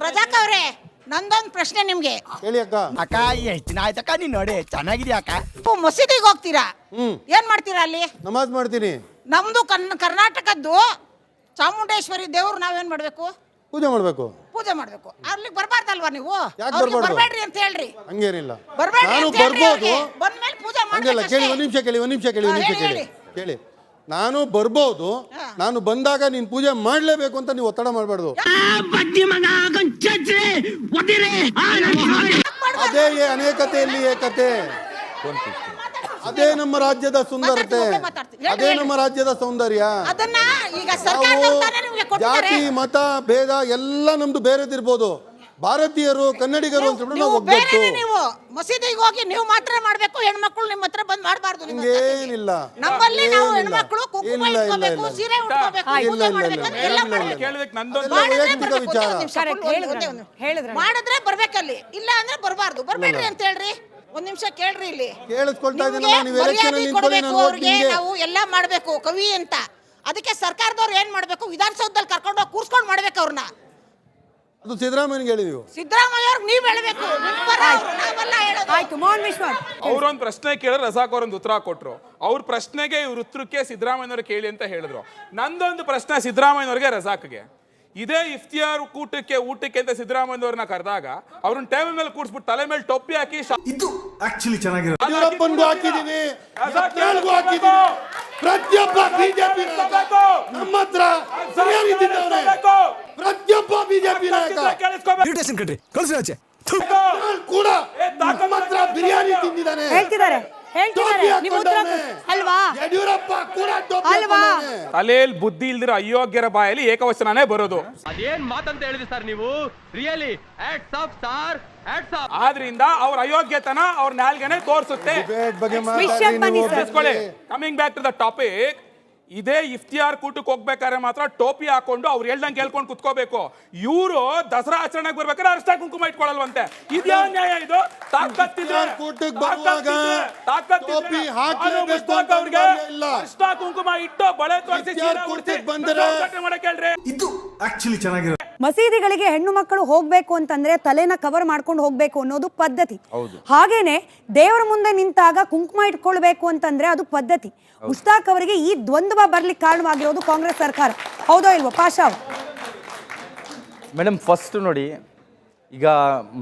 ರಜಾಕ್ ಅವ್ರೆ ನಂದೊಂದು ಪ್ರಶ್ನೆ ನಿಮ್ಗೆ. ಹೇಳಿ ಅಕ್ಕ. ಅಕ್ಕ ಎಷ್ಟು ದಿನ ಆಯ್ತಕ್ಕ ನೀನ್ ನೋಡಿ ಚೆನ್ನಾಗಿದ್ಯಾ ಅಕ್ಕ? ನೀವು ಮಸೀದಿಗೆ ಹೋಗ್ತೀರಾ? ಹ್ಮ್. ಏನ್ ಮಾಡ್ತೀರಾ ಅಲ್ಲಿ? ನಮಾಜ್ ಮಾಡ್ತೀನಿ. ನಮ್ದು ಕನ್ ಕರ್ನಾಟಕದ್ದು ಚಾಮುಂಡೇಶ್ವರಿ ದೇವ್ರು ನಾವೇನ್ ಮಾಡ್ಬೇಕು? ಪೂಜೆ ಮಾಡ್ಬೇಕು. ಪೂಜೆ ಮಾಡ್ಬೇಕು. ಅಲ್ಲಿ ಬರ್ಬಾರ್ದಲ್ವಾ ನೀವು? ಯಾಕ್ ಅವ್ರಿಗೆ ಬರ್ಬಾರ್ದು? ಬರ್ಬೇಡ್ರಿ ಅಂತ ಹೇಳ್ರಿ. ಹಂಗೇನಿಲ್ಲ. ಬರ್ಬೇಡ್ರಿ ನಾನು ಅಂತ ಹೇಳ್ರಿ ಬರ್ಬೋದು. ಅವ್ರಿಗೆ. ಬಂದ್ಮೇಲೆ ಪೂಜೆ ಮಾಡ್ಬೇಕು ಕೇಳಿ ಒಂದು ನಿಮಿಷ ಕೇಳಿ ಒಂದ್ ನಿಮಿಷ ಕೇಳಿ ಒಂದ್ ಹಾ, ನಿಮಿಷ ಹೇಳಿ, ಕೇಳಿ. ಕೇಳಿ. ನಾನು ಬರ್ಬೋದು ನಾನು ಬಂದಾಗ ನೀನ್ ಪೂಜೆ ಮಾಡ್ಲೇಬೇಕು ಅಂತ ನೀವು ಒತ್ತಡ ಮಾಡಬಾರ್ದು. ಅದೇ ಏ ಅನೇಕತೆಯಲ್ಲಿ ಏಕತೆ. ಅದೇ ನಮ್ಮ ರಾಜ್ಯದ ಸುಂದರತೆ. ಅದೇ ನಮ್ಮ ರಾಜ್ಯದ ಸೌಂದರ್ಯ. ಅದನ್ನ ಈಗ ನಾವು ಸರ್ಕಾರದವ್ರು ತಾನೇ ನಿಮ್ಗೆ ಕೊಟ್ಟಿದ್ದಾರೆ ಜಾತಿ ಮತ ಭೇದ ಎಲ್ಲ ನಮ್ದು ಬೇರೆದಿರ್ಬೋದು. ಭಾರತೀಯರು ಕನ್ನಡಿಗರು ಅಂತ ಹೇಳ್ಬಿಟ್ಟು ನಾವು ನೀವು ಒಗ್ಗಟ್ಟು. ಬೇರೆನೆ ನೀವು ಮಸೀದಿಗೆ ಹೋಗಿ ನೀವು ಮಾತ್ರ ಮಾಡ್ಬೇಕು ಹೆಣ್ಮಕ್ಳು ನಿಮ್ಮ ಹತ್ರ ಬಂದ್ ಮಾಡಬಾರ್ದು ಹಂಗೇನಿಲ್ಲ. ನಮ್ಮಲ್ಲಿ ನಾವು. ಹೆಣ್ಮಕ್ಳು ಕುಂಕುಮ ಇಲ್ಲ, ಇಲ್ಲ, ಇಟ್ಕೋಬೇಕು ಇಲ್ಲ. ಸೀರೆ ಉಟ್ಕೋಬೇಕು ಇಲ್ಲ, ಪೂಜೆ ಇಲ್ಲ, ಮಾಡ್ಬೇಕು ಇಲ್ಲ, ಎಲ್ಲ ಇಲ್ಲ, ಮಾಡ್ಬೇಕು. ಇಲ್ಲ. ಕೇಳಿದಕ್ಕೆ ನಂದೊಂದು ಮಾಡಿದ್ರೆ ವೈಯಕ್ತಿಕ ಬರ್ಬೇಕು, ವಿಚಾರ. ಒಂದೇ ಒಂದ್ ನಿಮಿಷ, Correct, ಒಂದೇ ಹೇಳಿದ್ರು ಒಂದೇ ಒಂದೇ. ಹೇಳಿದ್ರು. ಮಾಡಿದ್ರೆ ಬರ್ಬೇಕಲ್ಲಿ. ಇಲ್ಲ ಅಂದ್ರೆ ಬರಬಾರ್ದು. ಬರ್ಬೇಡ್ರಿ ಅಂತ ಹೇಳ್ರಿ. ಒಂದ್ ನಿಮಿಷ ಕೇಳ್ರಿ ಇಲ್ಲಿ. ಕೇಳಿಸ್ಕೊಳ್ತಾ ನಿಮ್ಗೆ ಇದ್ದೀನಲ್ಲ ನೀವು ಎಲೆಕ್ಷನ್ ಮರ್ಯಾದೆ ನಿಂತ್ಕೊಳ್ಳಿ ಕೊಡ್ಬೇಕು ನಾನು ಅವ್ರಿಗೆ ನಿಮ್ಗೆ. ನಾವು ಎಲ್ಲ ಮಾಡ್ಬೇಕು ಕವಿ ಅಂತ. ಅದಕ್ಕೆ ಸರ್ಕಾರದವ್ರು ಏನ್ ಮಾಡ್ಬೇಕು? ವಿಧಾನಸೌಧದಲ್ಲಿ ಕರ್ಕೊಂಡು ಹೋಗಿ ಕೂರ್ಸ್ಕೊಂಡು ಮಾಡ್ಬೇಕು ಅವ್ರನ್ನ. ಅದು ಸಿದ್ದರಾಮಯ್ಯನಿಗೆ ಹೇಳಿ ನೀವು ಸಿದ್ದರಾಮಯ್ಯ ಅವ್ರಿಗೆ ನೀವ್ ಹೇಳ್ಬೇಕು. ನಿಮ್ ಪರ ಅವ್ರು, ನಾವೆಲ್ಲ ಹೇಳೋದು. ಆಯ್ತು ಮೋಹನ್ ವಿಶ್ವಾಸ್ ಅವ್ರೊಂದು ಪ್ರಶ್ನೆ ಕೇಳಿದ್ರೆ ರಸಾಕ್ ಅವ್ರೊಂದು ಉತ್ತರ ಕೊಟ್ರು. ಅವ್ರ ಪ್ರಶ್ನೆಗೆ ಇವ್ರ ಉತ್ತರಕ್ಕೆ ಸಿದ್ದರಾಮಯ್ಯನವ್ರು ಕೇಳಿ ಅಂತ ಹೇಳಿದ್ರು. ನಂದೊಂದು ಪ್ರಶ್ನೆ ಸಿದ್ದರಾಮಯ್ಯನವ್ರಿಗೆ ರಸಾಕ್ಗೆ. ಇದೇ ಇಫ್ತಿಯಾರ್ ಕೂಟಕ್ಕೆ ಊಟಕ್ಕೆ ಅಂತ ಸಿದ್ದರಾಮಯ್ಯವ್ರನ್ನ ಕರೆದಾಗ ಅವ್ರನ್ನ ಟೇಬಲ್ ಮೇಲೆ ಕೂಡಿಸ್ಬಿಟ್ಟು ತಲೆ ಮೇಲೆ ಟೊಪ್ಪಿ ಹಾಕಿ ಶಾ- ಇದು ಆಕ್ಚುಲಿ ಚೆನ್ನಾಗಿರೋ ಯಡಿಯೂರಪ್ಪನ್ಗೂ ಹಾಕಿದೀವಿ ರಸಾಕ್ ಯತ್ನಾಳ್ಗೂ ಕೇಳಿಸ್ಕೊಬೇಕು. ಹಾಕಿದೀವಿ ಪ್ರತಿಯೊಬ್ಬ ಬಿಜೆಪಿ. ನಮ್ಮ ಹತ್ರ ಬಿರಿಯಾನಿ ತಿಂದವ್ನೆ ಕೇಳಿಸ್ಕೊಬೇಕು. ಪ್ರತಿಯೊಬ್ಬ ಬಿಜೆಪಿ ನಾಯಕ ಇನ್ವಿಟೇಷನ್ ಕಣ್ರಿ. ಕಳ್ಸಿ ಆಚೆ. ಕೂಡ ಮಾತ್ರ ಬಿರಿಯಾನಿ ತಿಂದಿದ್ದಾನೆ. ಹೇಳ್ತಿದ್ದಾರೆ. ಹೇಳ್ತಿದ್ದಾರೆ. ನಿಮ್ಮ ಉತ್ತರ ಅಲ್ವಾ? ಯಡಿಯೂರಪ್ಪ ಕೂಡ ಟೋಪಿ ಅಲ್ವಾ? ತಲೆಯಲ್ಲಿ ಬುದ್ಧಿ ಇಲ್ದಿರೋ ಅಯೋಗ್ಯರ ಬಾಯಲ್ಲಿ ಏಕವಚನನೇ ಬರೋದು. ಅದೇನ್ ಮಾತಂತ ಹೇಳಿದ್ರಿ ಸರ್ ನೀವು? Really hats off star hats off ಆದ್ರಿಂದ ಅವ್ರ ಅಯೋಗ್ಯತನ ಅವ್ರ ನಾಲ್ಗೆನೆ ತೋರಿಸುತ್ತೆ. ಡಿಬೇಟ್ ಬಗ್ಗೆ ವಿಷಯಕ್ಕೆ ಮಾತಾಡಿ ಬನ್ನಿ ನೀವು coming back to the topic ಇದೇ ಇಫ್ತಿಯಾರ್ ಕೂಟಕ್ಕೆ ಹೋಗ್ಬೇಕಾದ್ರೆ ಮಾತ್ರ ಟೋಪಿ ಹಾಕೊಂಡು ಅವ್ರು ಹೇಳ್ದಂಗೆ ಕೇಳ್ಕೊಂಡು ಕುತ್ಕೋಬೇಕು. ಇವರು ದಸರಾ ಆಚರಣೆಗೆ ಬರ್ಬೇಕಾದ್ರೆ ಅರ್ಷ್ಟ ಕುಂಕುಮ ಇಟ್ಕೊಳ್ಳಲ್ವಂತೆ. ಇದ್ಯಾವ ನ್ಯಾಯ ಇದು. ಅರ್ಷ್ಟ ಕುಂಕುಮ ಇಟ್ಟು ಬಳೆ ತೋರಿಸಿ ಇಫ್ತಿಯಾರ್ ಸೀರೆ ಉಡ್ಸಿ ಕೂಟಕ್ಕೆ ಬಂದರೆ- ಮಾಡಕ್ ಹೇಳ್ರಿ. ಇದು ಆಕ್ಚುಲಿ ಚೆನ್ನಾಗಿರೋ ಮಸೀದಿಗಳಿಗೆ ಹೆಣ್ಣು ಮಕ್ಕಳು ಹೋಗ್ಬೇಕು ಅಂತಂದ್ರೆ ತಲೆನ ಕವರ್ ಮಾಡ್ಕೊಂಡು ಹೋಗ್ಬೇಕು ಅನ್ನೋದು ಪದ್ಧತಿ. ಹಾಗೇನೆ ದೇವರ ಮುಂದೆ ನಿಂತಾಗ ಕುಂಕುಮ ಇಟ್ಕೊಳ್ಬೇಕು ಅಂತಂದ್ರೆ ಅದು ಪದ್ಧತಿ. ಮುಸ್ತಾಕ್ ಅವರಿಗೆ ಈ ದ್ವಂದ್ವ ಬರ್ಲಿಕ್ಕೆ ಕಾರಣವಾಗಿರೋದು ಕಾಂಗ್ರೆಸ್ ಸರ್ಕಾರ. ಹೌದೋ ಇಲ್ವೋ? ಪಾಶಾ? ಮೇಡಮ್ ಫಸ್ಟ್ ನೋಡಿ ಈಗ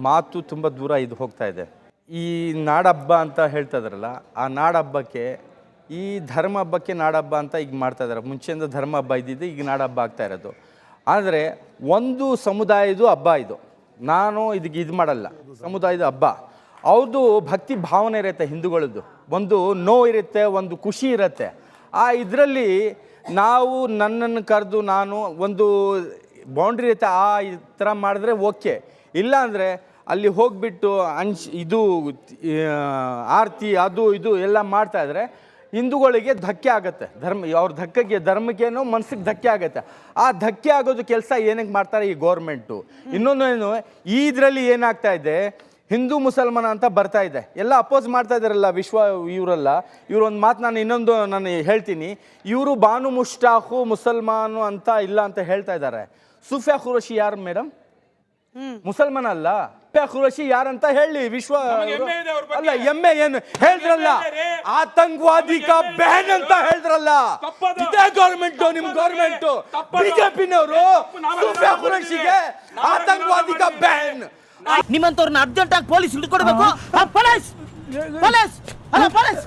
ಮಾತು ತುಂಬ ದೂರ ಇದು ಹೋಗ್ತಾ ಇದೆ. ಈ ನಾಡಬ್ಬ ಅಂತ ಹೇಳ್ತಾ ಇದ್ರಲ್ಲ ಆ ನಾಡಬ್ಬಕ್ಕೆ ಈ ಧರ್ಮ ಹಬ್ಬಕ್ಕೆ ನಾಡಹಬ್ಬ ಅಂತ ಈಗ ಮಾಡ್ತಾ ಇದ್ದಾರೆ ಮುಂಚೆಯಿಂದ ಧರ್ಮ ಹಬ್ಬ ಇದ್ದಿದ್ದು ಈಗ ನಾಡಹಬ್ಬ ಆಗ್ತಾ ಇರೋದು. ಆದರೆ ಒಂದು ಸಮುದಾಯದ ಹಬ್ಬ ಇದು. ನಾನು ಇದಕ್ಕೆ ಇದು ಮಾಡಲ್ಲ. ಸಮುದಾಯದ ಹಬ್ಬ. ಅವ್ರದ್ದು ಭಕ್ತಿ ಭಾವನೆ ಇರುತ್ತೆ ಹಿಂದೂಗಳದ್ದು ಒಂದು ನೋವು ಇರುತ್ತೆ, ಒಂದು ಖುಷಿ ಇರುತ್ತೆ. ಆ ಇದರಲ್ಲಿ ನಾವು ನನ್ನನ್ನು ಕರೆದು ನಾನು ಒಂದು ಬೌಂಡ್ರಿ ಇರುತ್ತೆ, ಆ ಈ ಥರ ಮಾಡಿದ್ರೆ ಓಕೆ. ಇಲ್ಲ ಅಂದರೆ ಅಲ್ಲಿ ಹೋಗಿಬಿಟ್ಟು ಅಂಶ್ ಇದು ಆರತಿ, ಅದು, ಇದು ಎಲ್ಲ ಮಾಡ್ತಾ ಇದ್ರೆ ಹಿಂದೂಗಳಿಗೆ ಧಕ್ಕೆ ಆಗುತ್ತೆ. ಧರ್ಮ, ಅವ್ರ ಧಕ್ಕೆಗೆ, ಧರ್ಮಕ್ಕೇನೋ ಮನ್ಸಿಗೆ ಧಕ್ಕೆ ಆಗುತ್ತೆ. ಆ ಧಕ್ಕೆ ಆಗೋದು ಕೆಲಸ ಏನಕ್ಕೆ ಮಾಡ್ತಾರೆ ಈ ಗೌರ್ಮೆಂಟು. ಇನ್ನೊಂದು ಏನು ಈ ಇದರಲ್ಲಿ ಏನಾಗ್ತಾ ಇದೆ, ಹಿಂದೂ ಮುಸಲ್ಮಾನ ಅಂತ ಬರ್ತಾ ಇದೆ. ಎಲ್ಲ ಅಪೋಸ್ ಮಾಡ್ತಾ ಇದ್ದಾರಲ್ಲ ವಿಶ್ವ ಇವರೆಲ್ಲ. ಇವರೊಂದು ಮಾತು ನಾನು ಇನ್ನೊಂದು ನಾನು ಹೇಳ್ತೀನಿ. ಇವರು ಬಾನು ಮುಷ್ಟಾಖು ಮುಸಲ್ಮಾನು ಅಂತ ಇಲ್ಲ ಅಂತ ಹೇಳ್ತಾ ಇದ್ದಾರೆ ಸುಫಿಯಾ ಖುರಶಿ ಯಾರು ಮೇಡಮ್? ಮುಸಲ್ಮಾನ ಅಲ್ಲ ಖುರಶಿ ಯಾರಂತ ಹೇಳಿ ವಿಶ್ವ. ಅಲ್ಲ ಎಮ್ಮೆ ಏನು? ಹೇಳಿದ್ರಲ್ಲ. ಆತಂಕವಾದಿ ಕಾ ಬ್ಯಾನ್ ಅಂತ ಹೇಳಿದ್ರಲ್ಲ. ಇದೇ ಗೌರ್ಮೆಂಟ್ ನಿಮ್ ಗೌರ್ಮೆಂಟ್. ಬಿಜೆಪಿನವರು ಖುರಶಿಗೆ ಆತಂಕವಾದಿ ಕಾ ಬ್ಯಾನ್. ನಿಮ್ಮಂತವ್ರನ್ನ ಅರ್ಜೆಂಟ್ ಆಗಿ ಪೊಲೀಸ್ ಹಿಡ್ಕೊಡ್ಬೇಕು? ಪೊಲೀಸ್! ಪೊಲೀಸ್! ಅಲ್ಲ ಪೊಲೀಸ್!